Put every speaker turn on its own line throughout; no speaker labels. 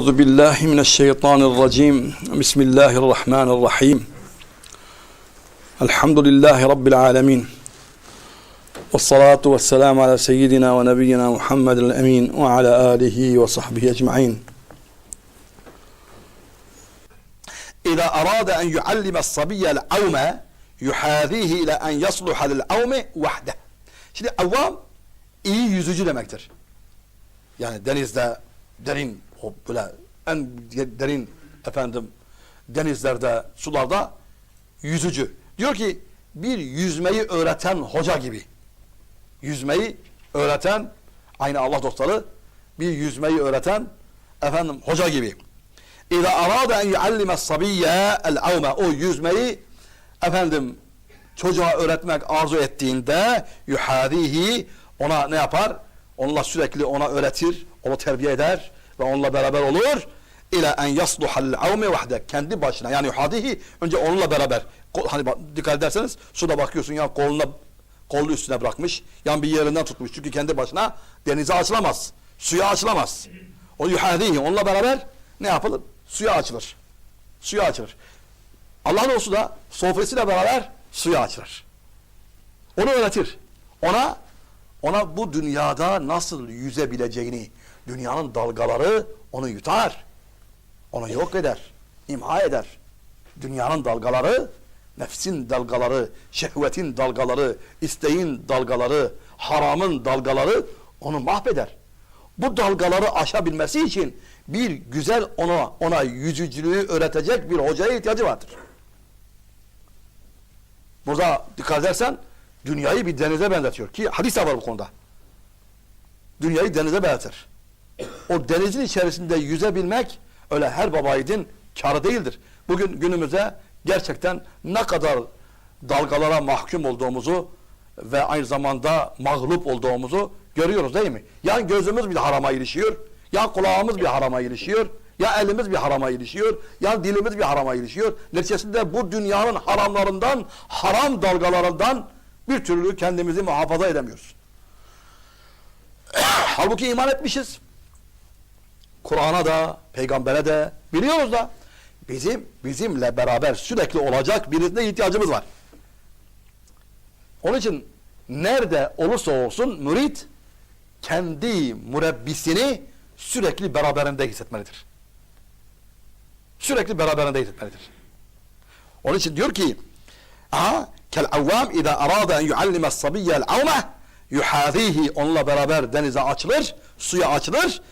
أعوذ بالله من الشيطان الرجيم. بسم الله الرحمن الرحيم. الحمد لله رب العالمين. والصلاة والسلام على سيدنا ونبينا محمد الأمين وعلى آله وصحبه أجمعين. إذا أراد أن يعلم الصبي العوم يحاذيه إلى أن يصلح للعوم وحده. Şimdi avvam iyi yüzücü demektir. Yani denizde derin o böyle en derin efendim denizlerde sularda yüzücü. Diyor ki bir yüzmeyi öğreten hoca gibi. Yüzmeyi öğreten aynı Allah dostları bir yüzmeyi öğreten efendim hoca gibi. İza arada en yuallime sabiyye el avme o yüzmeyi efendim çocuğa öğretmek arzu ettiğinde yuhadihi ona ne yapar? Onunla sürekli ona öğretir, onu terbiye eder ve onunla beraber olur. İla en yasluhal avme vahde kendi başına yani yuhadihi önce onunla beraber hani dikkat ederseniz suda bakıyorsun ya koluna kolunu üstüne bırakmış. Yan bir yerinden tutmuş. Çünkü kendi başına denize açılamaz. Suya açılamaz. O yuhadihi onunla beraber ne yapılır? Suya açılır. Suya açılır. Allah dostu da sofrasıyla beraber suya açılır. Onu öğretir. Ona ona bu dünyada nasıl yüzebileceğini, dünyanın dalgaları onu yutar. Onu yok eder, imha eder. Dünyanın dalgaları, nefsin dalgaları, şehvetin dalgaları, isteğin dalgaları, haramın dalgaları onu mahveder. Bu dalgaları aşabilmesi için bir güzel ona ona yüzücülüğü öğretecek bir hocaya ihtiyacı vardır. Burada dikkat edersen dünyayı bir denize benzetiyor ki hadis var bu konuda. Dünyayı denize benzetir. O denizin içerisinde yüzebilmek öyle her baba yiğidin karı değildir. Bugün günümüzde gerçekten ne kadar dalgalara mahkum olduğumuzu ve aynı zamanda mağlup olduğumuzu görüyoruz değil mi? Ya gözümüz bir harama ilişiyor, ya kulağımız bir harama ilişiyor, ya elimiz bir harama ilişiyor, ya dilimiz bir harama ilişiyor. Neticesinde bu dünyanın haramlarından, haram dalgalarından bir türlü kendimizi muhafaza edemiyoruz. Halbuki iman etmişiz. Kur'an'a da, peygambere de biliyoruz da bizim bizimle beraber sürekli olacak birisine ihtiyacımız var. Onun için nerede olursa olsun mürit kendi mürebbisini sürekli beraberinde hissetmelidir. Sürekli beraberinde hissetmelidir. Onun için diyor ki Aha, kel avvam idâ arâda en yuallime sabiyyel avme yuhâzîhi onunla beraber denize açılır, suya açılır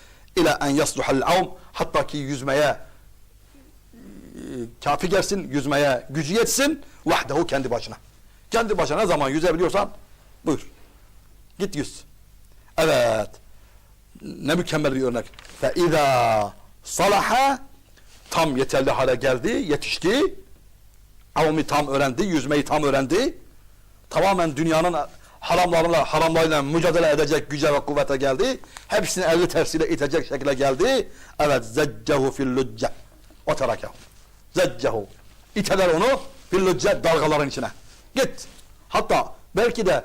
ila en yasluhal avm hatta ki yüzmeye e, kafi gelsin, yüzmeye gücü yetsin vahdehu kendi başına. Kendi başına zaman yüzebiliyorsan buyur. Git yüz. Evet. Ne mükemmel bir örnek. Fe izâ salaha tam yeterli hale geldi, yetişti. Avmi tam öğrendi, yüzmeyi tam öğrendi. Tamamen dünyanın haramlarıyla, haramlarıyla mücadele edecek güce ve kuvvete geldi. Hepsini eli tersiyle itecek şekilde geldi. Evet, zeccehu fil lucce. O terakahu. Zeccehu. İteler onu fil lucce dalgaların içine. Git. Hatta belki de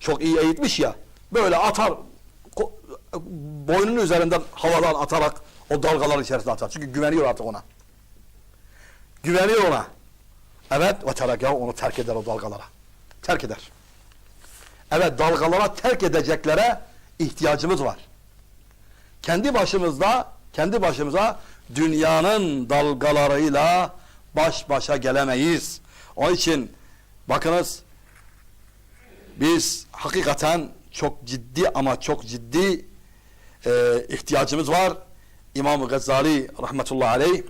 çok iyi eğitmiş ya, böyle atar, boynunun üzerinden havadan atarak o dalgaların içerisine atar. Çünkü güveniyor artık ona. Güveniyor ona. Evet ve terakahu onu terk eder o dalgalara. Terk eder. Evet dalgalara terk edeceklere ihtiyacımız var. Kendi başımızda, kendi başımıza dünyanın dalgalarıyla baş başa gelemeyiz. Onun için bakınız biz hakikaten çok ciddi ama çok ciddi e, ihtiyacımız var. İmam Gazali rahmetullahi aleyh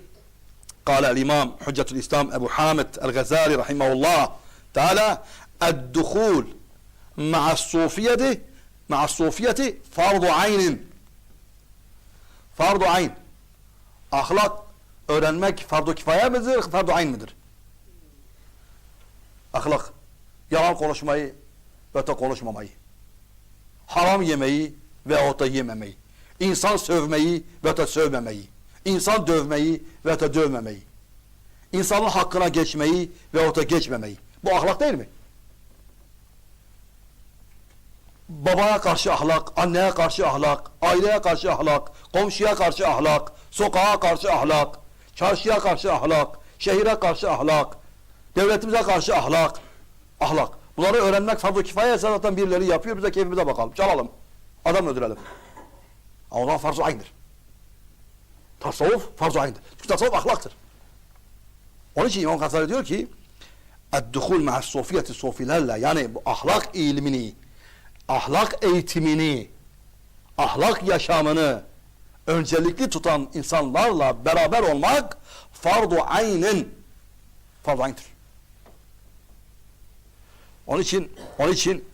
قال الإمام حجة الإسلام أبو حامد الغزالي رحمه الله تعالى الدخول ma'as-sufiyeti ma'as-sufiyeti fardu aynin. Fardu ayn. Ahlak öğrenmek fardu kifaya mıdır, fardu ayn mıdır? Ahlak. Yalan konuşmayı ve de konuşmamayı. Haram yemeyi ve da yememeyi. İnsan sövmeyi ve de sövmemeyi. İnsan dövmeyi ve de dövmemeyi. İnsanın hakkına geçmeyi ve da geçmemeyi. Bu ahlak değil mi? babaya karşı ahlak, anneye karşı ahlak, aileye karşı ahlak, komşuya karşı ahlak, sokağa karşı ahlak, çarşıya karşı ahlak, şehire karşı ahlak, devletimize karşı ahlak, ahlak. Bunları öğrenmek farz-ı kifaye zaten birileri yapıyor, biz de keyfimize bakalım, çalalım, adam öldürelim. Ama o zaman farz-ı aynıdır. Tasavvuf farz-ı aynıdır. Çünkü tasavvuf ahlaktır. Onun için İmam Gazali diyor ki اَدْدُخُلْ مَعَ الصُّفِيَةِ sofilerle yani bu ahlak ilmini, ahlak eğitimini, ahlak yaşamını öncelikli tutan insanlarla beraber olmak fardu aynen fardu aynıdır. Onun için onun için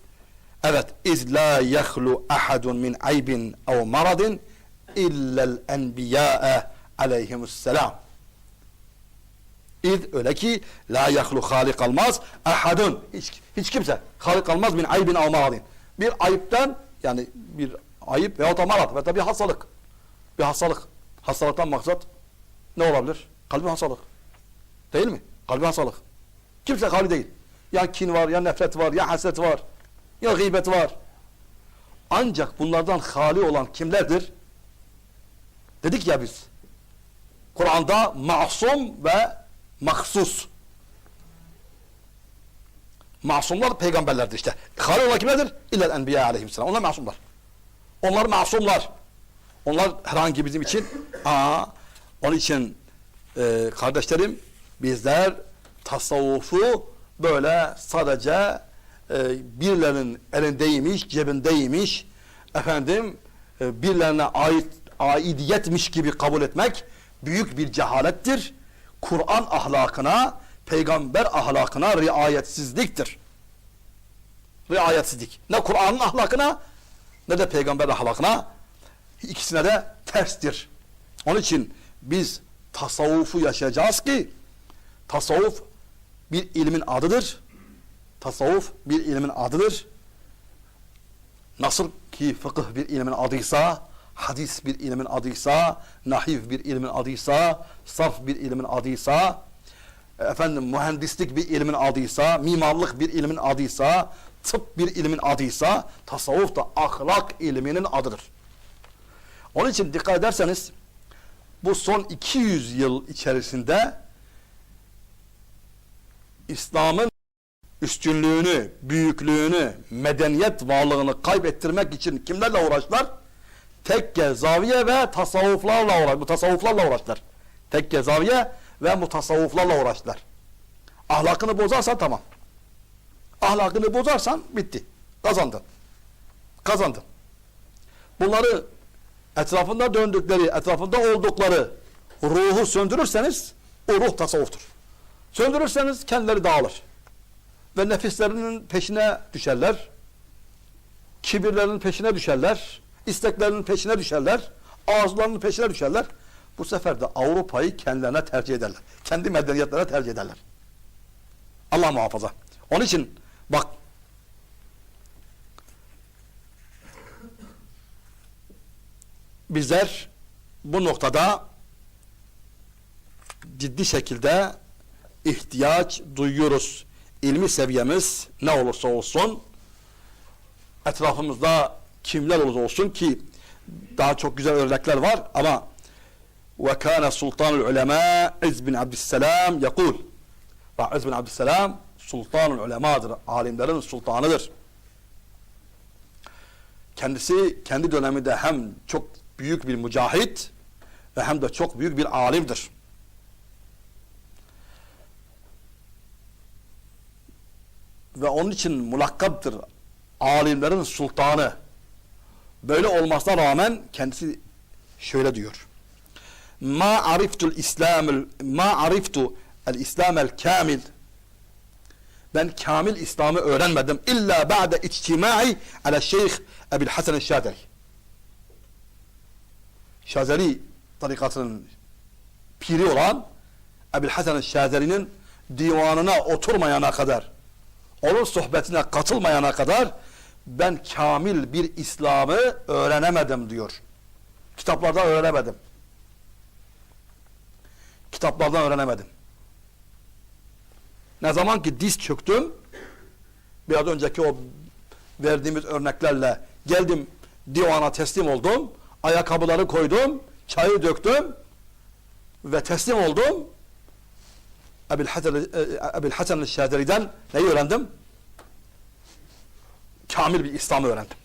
evet iz la yahlu ahadun min aybin ev maradin illa'l enbiya'a aleyhimusselam. İz öyle ki la yahlu halik almaz ahadun hiç, hiç kimse halik almaz min aybin ev maradin. Bir ayıptan yani bir ayıp veyahut da marad veyahut da bir hastalık. Bir hastalık. Hastalıktan maksat ne olabilir? Kalbi hastalık. Değil mi? Kalbi hastalık. Kimse hali değil. Ya kin var, ya nefret var, ya haset var, ya gıybet var. Ancak bunlardan hali olan kimlerdir? Dedik ya biz. Kur'an'da masum ve mahsus. Masumlar peygamberlerdir işte. Hali olan kimlerdir? İllel enbiya aleyhisselam. Onlar masumlar. Onlar masumlar. Onlar herhangi bizim için aa, onun için e, kardeşlerim bizler tasavvufu böyle sadece e, birilerinin elindeymiş, cebindeymiş efendim e, birilerine ait aidiyetmiş gibi kabul etmek büyük bir cehalettir. Kur'an ahlakına, peygamber ahlakına riayetsizliktir. Riayetsizlik. Ne Kur'an'ın ahlakına ne de peygamber ahlakına ikisine de terstir. Onun için biz tasavvufu yaşayacağız ki tasavvuf bir ilmin adıdır. Tasavvuf bir ilmin adıdır. Nasıl ki fıkıh bir ilmin adıysa, hadis bir ilmin adıysa, nahiv bir ilmin adıysa, sarf bir ilmin adıysa, efendim mühendislik bir ilmin adıysa, mimarlık bir ilmin adıysa, tıp bir ilmin adıysa, tasavvuf da ahlak ilminin adıdır. Onun için dikkat ederseniz bu son 200 yıl içerisinde İslam'ın üstünlüğünü, büyüklüğünü, medeniyet varlığını kaybettirmek için kimlerle uğraştılar? Tekke, zaviye ve tasavvuflarla uğraştılar. Bu tasavvuflarla uğraştılar. Tekke, zaviye ve mutasavvuflarla uğraştılar. Ahlakını bozarsan tamam. Ahlakını bozarsan bitti. Kazandın. Kazandın. Bunları etrafında döndükleri, etrafında oldukları ruhu söndürürseniz o ruh tasavvuftur. Söndürürseniz kendileri dağılır. Ve nefislerinin peşine düşerler. Kibirlerinin peşine düşerler. isteklerinin peşine düşerler. Arzularının peşine düşerler. Bu sefer de Avrupa'yı kendilerine tercih ederler. Kendi medeniyetlerine tercih ederler. Allah muhafaza. Onun için bak bizler bu noktada ciddi şekilde ihtiyaç duyuyoruz. İlmi seviyemiz ne olursa olsun etrafımızda kimler olursa olsun ki daha çok güzel örnekler var ama ve kana sultanul ulema İz bin Abdüsselam yakul İz bin Abdüsselam sultanul ulemadır. Alimlerin sultanıdır. Kendisi kendi döneminde hem çok büyük bir mücahit ve hem de çok büyük bir alimdir. Ve onun için mulakkaptır. Alimlerin sultanı. Böyle olmasına rağmen kendisi şöyle diyor. Ma ariftul İslam'el ma ariftu el İslam'el kamil ben kamil İslam'ı öğrenmedim illa ba'de içtimai ala şeyh Ebil Hasan Şazeli. Şazeli tarikatının piri olan Ebil Hasan Şazeli'nin divanına oturmayana kadar onun sohbetine katılmayana kadar ben kamil bir İslam'ı öğrenemedim diyor. Kitaplardan öğrenemedim Kitaplardan öğrenemedim. Ne zaman ki diz çöktüm, biraz önceki o verdiğimiz örneklerle geldim divana teslim oldum. Ayakkabıları koydum. Çayı döktüm. Ve teslim oldum. Ebil Hasan, Ebil Hasan Şadiri'den neyi öğrendim? Kamil bir İslam'ı öğrendim.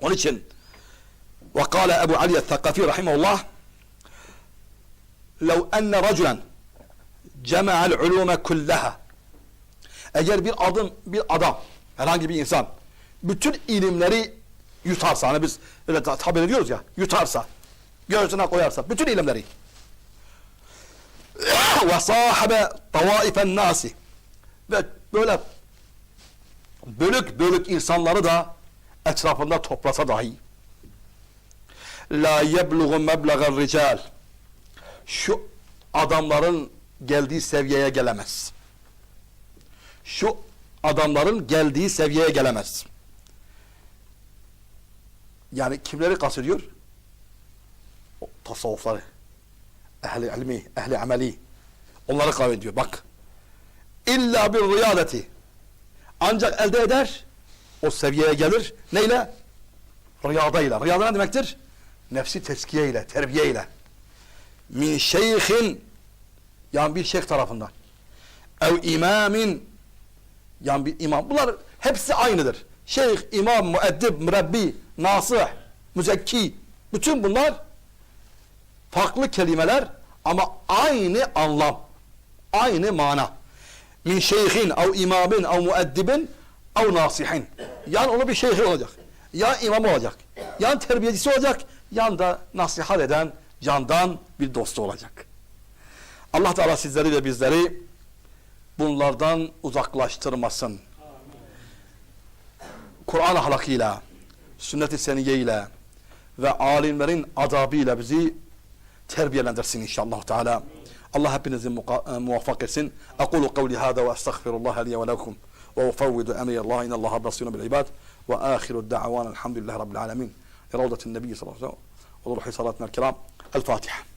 Onun için وقال أبو علي الثقفي رحمه الله لو أن رجلا جمع العلوم كلها eğer bir adım bir adam herhangi bir insan bütün ilimleri yutarsa hani biz öyle ta- tabir ediyoruz ya yutarsa göğsüne koyarsa bütün ilimleri ve sahabe tavaifen nasi ve böyle bölük bölük insanları da etrafında toplasa dahi la yebluğu meblagar rical şu adamların geldiği seviyeye gelemez. Şu adamların geldiği seviyeye gelemez. Yani kimleri kastediyor? O tasavvufları. Ehli ilmi, ehli ameli. Onları kavga ediyor. Bak. İlla bir riyadeti. Ancak elde eder. O seviyeye gelir. Neyle? Riyadayla. Riyada ne demektir? Nefsi teskiye ile, terbiye ile. Min şeyhin yani bir şeyh tarafından. Ev imamin yani bir imam. Bunlar hepsi aynıdır. Şeyh, imam, müeddib, mürebbi, nasih, müzekki. Bütün bunlar farklı kelimeler ama aynı anlam. Aynı mana. Min şeyhin, ev imamin, ev müeddibin, ev nasihin. Yani onun bir şeyhi olacak. Ya imam olacak. Ya terbiyecisi olacak. Ya da nasihat eden candan bir dostu olacak. Allah Teala sizleri ve bizleri bunlardan uzaklaştırmasın. Kur'an ahlakıyla, sünnet-i seniye ve alimlerin adabıyla bizi terbiyelendirsin inşallah Teala. Allah hepinizi e, muvaffak etsin. Aqulu kavli hada ve estağfirullah li ve lekum ve ufevvidu emri Allah inna Allah basirun bil ibad ve ahiru da'van elhamdülillahi rabbil alamin. İravdatin nebi sallallahu aleyhi ve sellem وضوح صلاتنا الكرام. الفاتحة.